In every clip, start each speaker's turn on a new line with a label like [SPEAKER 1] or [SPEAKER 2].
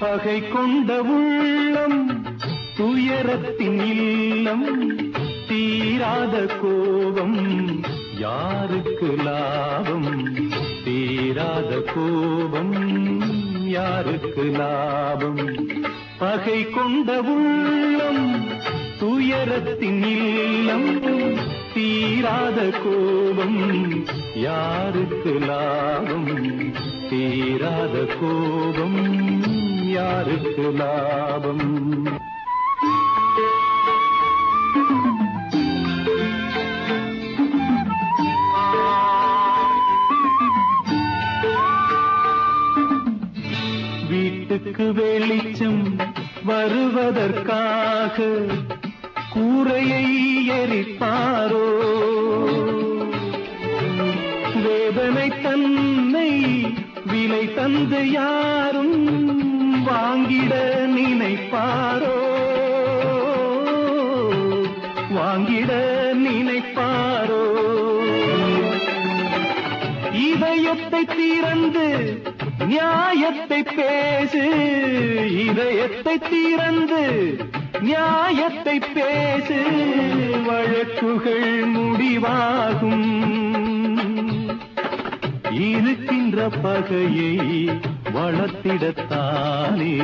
[SPEAKER 1] பகை கொண்ட உள்ளம் துயரத்தின் இல்லம் தீராத கோபம் யாருக்கு லாபம்? தீராத கோபம் யாருக்கு லாபம்? பகை கொண்ட உள்ளம் துயரத்தின் இல்லம் தீராத கோபம் யாருக்கு லாபம்? தீராத கோபம். யாருக்கு லாபம்? வீட்டுக்கு வெளிச்சம் வருவதற்காக கூரையை எரிப்பாரோ? வேதனை தன்னை விலை தந்து யாரும் வாங்கிட நினைப்பாரோ? வாங்கிட நினைப்பாரோ? இதயத்தை திறந்து நியாயத்தை பேசு. இதயத்தை திறந்து நியாயத்தை பேசு. வழக்குகள் முடிவாகும். இருக்கின்ற பகையை வளர்த்திடத்தானே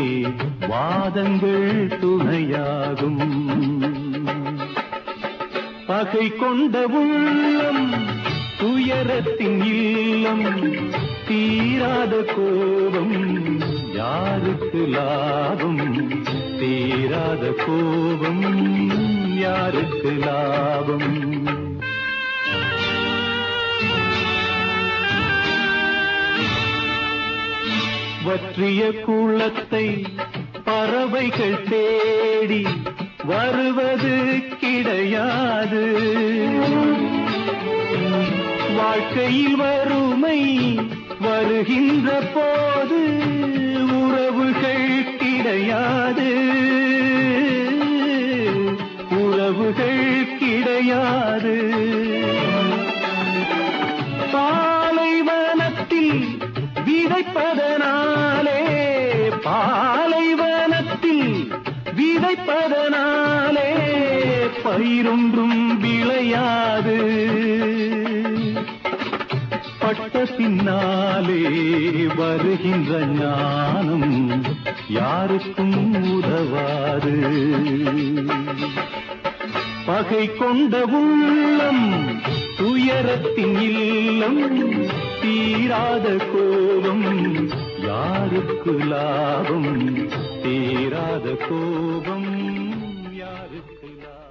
[SPEAKER 1] வாதங்கள் துணையாகும். பகை கொண்ட உள்ளம் துயரத்தின் இல்லம் தீராத கோபம் யாருக்கு லாபம்? தீராத கோபம் யாருக்கு லாபம்? வற்றிய குளத்தை பறவைகள் தேடி வருவது கிடையாது. வாழ்க்கையில் வறுமை வருகின்ற போது உறவுகள் கிடையாது. உறவுகள் கிடையாது. பயிரொன்றும் விளையாது. பட்ட பின்னாலே வருகின்ற ஞானம் யாருக்கும் உதவாது. பகை கொண்ட உள்ளம் துயரத்தின் இல்லம் தீராத கோபம் யாருக்கு லாபம்? தீராத கோபம் யாருக்கு லாபம்?